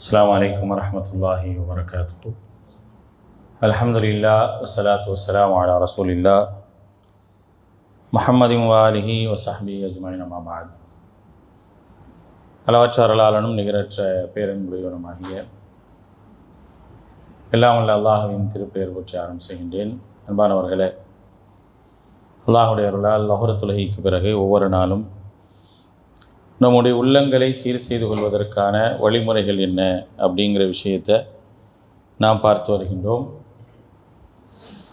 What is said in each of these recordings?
அஸ்லாம் வலைக்கம் வரமத்துல்லாஹி வரகாத்து அலமதுல்லா வசலாத்து வசலாம் அலா ரசூலில்லா முஹம்மதின் வாலிஹி வசஹபி அஜ்மாயின் அம்மாபாத் அளவற்ற அருளாளனும் நிகரற்ற பேரன்புடையவனுமாகிய எல்லாம் உள்ள அல்லாஹுவின் திருப்பெயர் போற்றி ஆரம்பம் செய்கின்றேன். அன்பானவர்களே அல்லாஹுடைய அருளால் லஹுரத்துலகிக்கு பிறகு ஒவ்வொரு நாளும் நம்முடைய உள்ளங்களை சீர் செய்து கொள்வதற்கான வழிமுறைகள் என்ன அப்படிங்கிற விஷயத்தை நாம் பார்த்து வருகின்றோம்.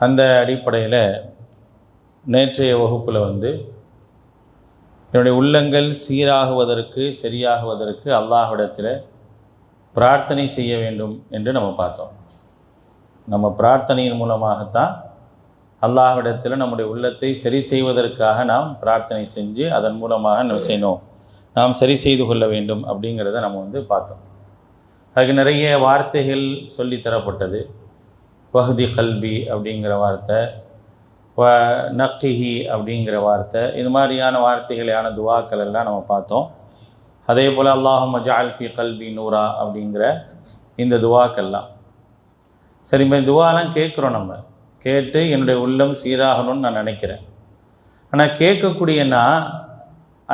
அந்த அடிப்படையில் நேற்றைய வகுப்பில் வந்து என்னுடைய உள்ளங்கள் சீராகுவதற்கு சரியாகுவதற்கு அல்லாஹ்விடத்தில் பிரார்த்தனை செய்ய வேண்டும் என்று நம்ம பார்த்தோம். நம்ம பிரார்த்தனையின் மூலமாகத்தான் அல்லாஹ்விடத்தில் நம்முடைய உள்ளத்தை சரி செய்வதற்காக நாம் பிரார்த்தனை செஞ்சு அதன் மூலமாக நம்ம செய்யணும். நாம் சரி செய்து கொள்ள வேண்டும் அப்படிங்கிறத நம்ம வந்து பார்த்தோம். அதுக்கு நிறைய வார்த்தைகள் சொல்லித்தரப்பட்டது பகுதி வஹதி கல்வி அப்படிங்கிற வார்த்தை வ நக்கிஹி அப்படிங்கிற வார்த்தை இது மாதிரியான வார்த்தைகளான துவாக்கள் எல்லாம் நம்ம பார்த்தோம். அதே போல் அல்லாஹும் மஜால்ஃபி கல்வி நூரா அப்படிங்கிற இந்த துவாக்கெல்லாம் சரி இப்போ துவாலாம் கேட்குறோம் நம்ம. கேட்டு என்னுடைய உள்ளம் சீராகணும்னு நான் நினைக்கிறேன். ஆனால் கேட்கக்கூடிய நான்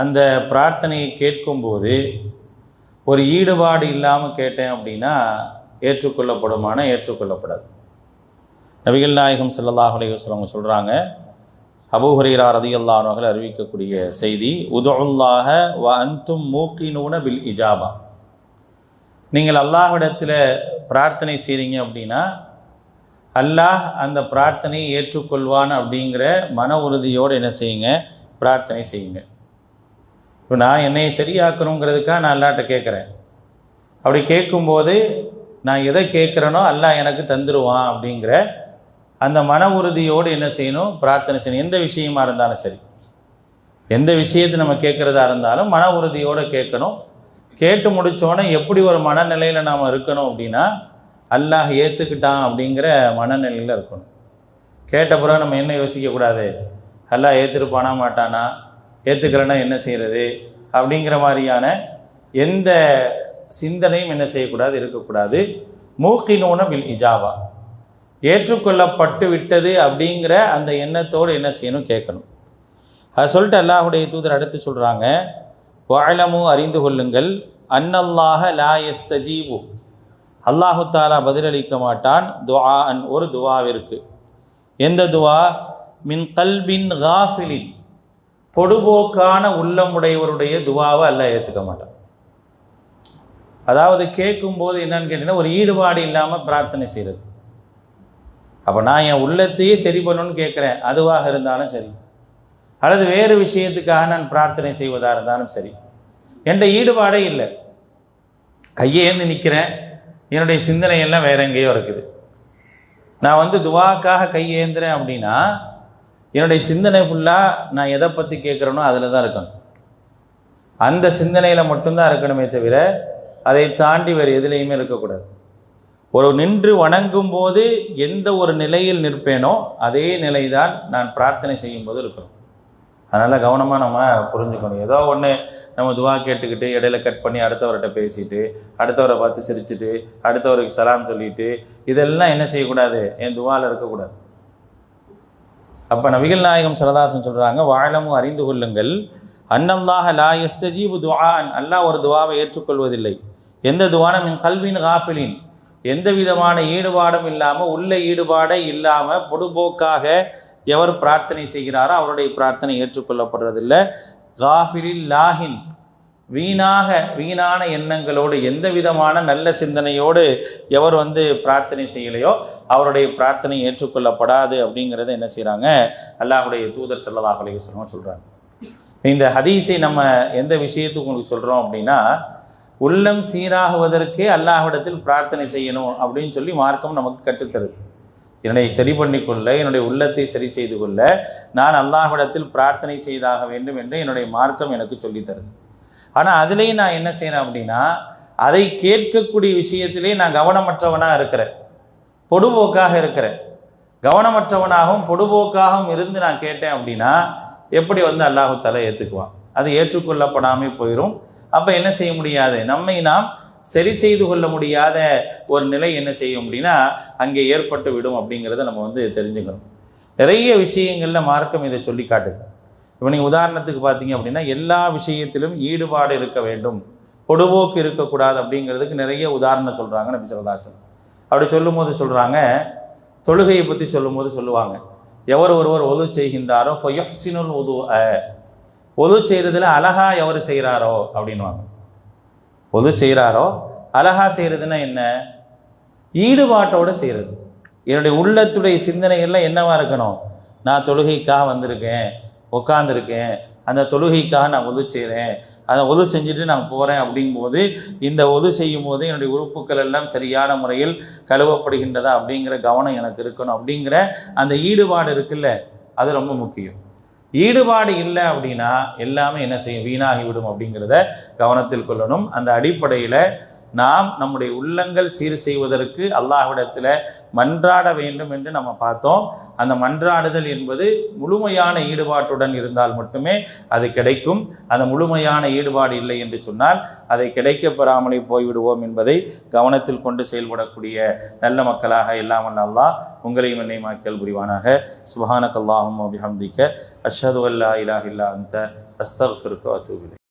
அந்த பிரார்த்தனையை கேட்கும்போது ஒரு ஈடுபாடு இல்லாமல் கேட்டேன் அப்படின்னா ஏற்றுக்கொள்ளப்படுமான ஏற்றுக்கொள்ளப்படாது. நபிகள் நாயகம் செல்லல்லாஹ் அலைஹி சொல்கிறாங்க அபூ ஹுரைரா ரதியல்லாஹு அறிவிக்கக்கூடிய செய்தி உதுல்லாஹ வ அந்தும் மூக்கினூன பில் இஜாபா. நீங்கள் அல்லாஹ்விடத்தில் பிரார்த்தனை செய்கிறீங்க அப்படின்னா அல்லாஹ் அந்த பிரார்த்தனையை ஏற்றுக்கொள்வான் அப்படிங்கிற மன உறுதியோடு என்ன செய்யுங்க? பிரார்த்தனை செய்யுங்க. இப்போ நான் என்னை சரியாக்கணுங்கிறதுக்காக நான் அல்லாட்ட கேட்குறேன் அப்படி கேட்கும்போது நான் எதை கேட்குறேனோ அல்லாஹ் எனக்கு தந்துடுவான் அப்படிங்கிற அந்த மன உறுதியோடு என்ன செய்யணும்? பிரார்த்தனை செய்யணும். எந்த விஷயமா இருந்தாலும் சரி. எந்த விஷயத்தை நம்ம கேட்குறதா இருந்தாலும் மன உறுதியோடு கேட்கணும் கேட்டு முடித்தோடனே எப்படி ஒரு மனநிலையில் நாம் இருக்கணும் அப்படின்னா அல்லாஹ் ஏற்றுக்கிட்டான் அப்படிங்கிற மனநிலையில் இருக்கணும். கேட்ட பிறகு நம்ம என்ன யோசிக்கக்கூடாது? அல்லாஹ் ஏற்றுருப்பானா மாட்டானா? ஏற்றுக்கிறேன்னா என்ன செய்கிறது அப்படிங்கிற மாதிரியான எந்த சிந்தனையும் என்ன செய்யக்கூடாது இருக்கக்கூடாது. மூக்கினூன பில் இஜாவா. ஏற்றுக்கொள்ளப்பட்டு விட்டது அப்படிங்கிற அந்த எண்ணத்தோடு என்ன செய்யணும் கேட்கணும். அதை சொல்லிட்டு அல்லாஹுடைய தூதர் அடுத்து சொல்கிறாங்க வாழமு அறிந்து கொள்ளுங்கள். அன்னல்லாஹ லா எஸ்தஜீபு அல்லாஹு தாலா பதிலளிக்க மாட்டான் துவா அன் ஒரு துவாவிற்கு. எந்த துவா? மின் கல்பின் காஃபிலின். பொடுபோக்கான உள்ளமுடையவருடைய துவாவை அல்ல ஏற்றுக்க மாட்டான். அதாவது கேட்கும்போது என்னன்னு கேட்டிங்கன்னா ஒரு ஈடுபாடு இல்லாமல் பிரார்த்தனை செய்கிறது அப்போ நான் என் உள்ளத்தையே சரி பண்ணணும்னு கேட்குறேன் அதுவாக இருந்தாலும் சரி. அல்லது வேறு விஷயத்துக்காக நான் பிரார்த்தனை செய்வதாக இருந்தாலும் சரி. என்ற ஈடுபாடே இல்லை. கையேந்து நிற்கிறேன் என்னுடைய சிந்தனை எல்லாம் வேற எங்கேயோ இருக்குது. நான் வந்து துவாக்காக கையேந்துறேன் அப்படின்னா என்னுடைய சிந்தனை ஃபுல்லாக நான் எதை பற்றி கேட்குறேனோ அதில் தான் இருக்கணும். அந்த சிந்தனையில் மட்டும்தான் இருக்கணுமே தவிர அதை தாண்டி வேறு எதுலேயுமே இருக்கக்கூடாது. ஒரு நின்று வணங்கும் போது எந்த ஒரு நிலையில் நிற்பேனோ அதே நிலைதான் நான் பிரார்த்தனை செய்யும் போது இருக்கணும். அதனால் கவனமாக நம்ம புரிஞ்சுக்கணும். ஏதோ ஒன்று நம்ம துவா கேட்டுக்கிட்டு இடையில கட் பண்ணி அடுத்தவர்கிட்ட பேசிட்டு அடுத்தவரை பார்த்து சிரிச்சுட்டு அடுத்தவருக்கு சலாம் சொல்லிட்டு இதெல்லாம் என்ன செய்யக்கூடாது? என் துவாவில் இருக்கக்கூடாது. அப்போ நபிகள் நாயகம் சரதாசன் சொல்கிறாங்க வாழமும் அறிந்து கொள்ளுங்கள் அன்னல்லாஹ லா எஸ்தஜீபு துவான் அல்லாஹ் ஒரு துவாவை ஏற்றுக்கொள்வதில்லை. எந்த துவானம் என் கல்வின் காஃபிலின். எந்த விதமான ஈடுபாடும் இல்லாமல் உள்ள ஈடுபாடே இல்லாமல் பொடுபோக்காக எவர் பிரார்த்தனை செய்கிறாரோ அவருடைய பிரார்த்தனை ஏற்றுக்கொள்ளப்படுறதில்லை. காஃபிலில் லாஹின் வீணாக வீணான எண்ணங்களோடு எந்த விதமான நல்ல சிந்தனையோடு எவர் வந்து பிரார்த்தனை செய்யலையோ அவருடைய பிரார்த்தனை ஏற்றுக்கொள்ளப்படாது அப்படிங்கிறத என்ன செய்கிறாங்க அல்லாஹுடைய தூதர் செல்லதாக அலைவசனம் சொல்கிறாங்க இந்த ஹதீஸை நம்ம எந்த விஷயத்துக்கு உங்களுக்கு சொல்கிறோம் அப்படின்னா உள்ளம் சீராகுவதற்கே அல்லாஹ்விடத்தில் பிரார்த்தனை செய்யணும் அப்படின்னு சொல்லி மார்க்கம் நமக்கு கற்றுத்தருது. என்னை சரி பண்ணிக்கொள்ள என்னுடைய உள்ளத்தை சரி செய்து கொள்ள நான் அல்லாஹ்விடத்தில் பிரார்த்தனை செய்தாக வேண்டும் என்று என்னுடைய மார்க்கம் எனக்கு சொல்லித்தருது. ஆனால் அதுலேயும் நான் என்ன செய்கிறேன் அப்படின்னா அதை கேட்கக்கூடிய விஷயத்திலே நான் கவனமற்றவனாக இருக்கிறேன். பொடுபோக்காக இருக்கிறேன். கவனமற்றவனாகவும் பொடுபோக்காகவும் இருந்து நான் கேட்டேன் அப்படின்னா எப்படி வந்து அல்லாஹு தலை ஏற்றுக்குவான் அது ஏற்றுக்கொள்ளப்படாமல் போயிடும் அப்போ என்ன செய்ய முடியாது? நம்மை நாம் சரி செய்து கொள்ள முடியாத ஒரு நிலை என்ன செய்யும் அப்படின்னா அங்கே ஏற்பட்டு விடும் அப்படிங்கிறத நம்ம வந்து தெரிஞ்சுக்கணும். நிறைய விஷயங்களில் மார்க்கம் இதை சொல்லி காட்டுது இப்போ நீங்கள் உதாரணத்துக்கு பார்த்தீங்க அப்படின்னா எல்லா விஷயத்திலும் ஈடுபாடு இருக்க வேண்டும். பொடுபோக்கு இருக்கக்கூடாது அப்படிங்கிறதுக்கு நிறைய உதாரணம் சொல்கிறாங்க நபி சிவதாசன் அப்படி சொல்லும்போது சொல்கிறாங்க தொழுகையை பற்றி சொல்லும்போது சொல்லுவாங்க. எவர் ஒருவர் ஒது செய்கின்றாரோ ஃபொயஹ்சினுல் உது ஒது செய்கிறதுல அழகா எவர் செய்கிறாரோ அப்படின்வாங்க ஒது செய்கிறாரோ அழகா செய்கிறதுன்னா என்ன? ஈடுபாட்டோடு செய்கிறது என்னுடைய உள்ளத்துடைய சிந்தனைகள்லாம் என்னவாக இருக்கணும்? நான் தொழுகைக்காக வந்திருக்கேன். உட்காந்துருக்கேன் அந்த தொழுகைக்காக நான் ஒது செய்கிறேன் அதை ஒது செஞ்சுட்டு நான் போகிறேன் அப்படிங்கும்போது இந்த ஒது செய்யும் போது என்னுடைய உறுப்புகள் எல்லாம் சரியான முறையில் கழுவப்படுகின்றதா அப்படிங்கிற கவனம் எனக்கு இருக்கணும் அப்படிங்கிற அந்த ஈடுபாடு இருக்குல்ல அது ரொம்ப முக்கியம். ஈடுபாடு இல்லை அப்படின்னா எல்லாமே என்ன செய்யும்? வீணாகிவிடும் அப்படிங்கிறத கவனத்தில் கொள்ளணும். அந்த அடிப்படையில் நாம் நம்முடைய உள்ளங்கள் சீர் செய்வதற்கு அல்லாஹ்விடத்தில் மன்றாட வேண்டும் என்று நம்ம பார்த்தோம். அந்த மன்றாடுதல் என்பது முழுமையான ஈடுபாட்டுடன் இருந்தால் மட்டுமே அது கிடைக்கும். அந்த முழுமையான ஈடுபாடு இல்லை என்று சொன்னால் அதை கிடைக்க பெறாமலே போய்விடுவோம் என்பதை கவனத்தில் கொண்டு செயல்படக்கூடிய நல்ல மக்களாக இல்லாமல் அல்லா உங்களையும் என்னை மாக்கல் புரிவானாக. சுபஹானக் அல்லாஹும் அபிஹம்திக்க அஷது அல்லா இலாஹ இல்லா அந்த அஸ்தக்ஃபிருக்க வத்தூபிலை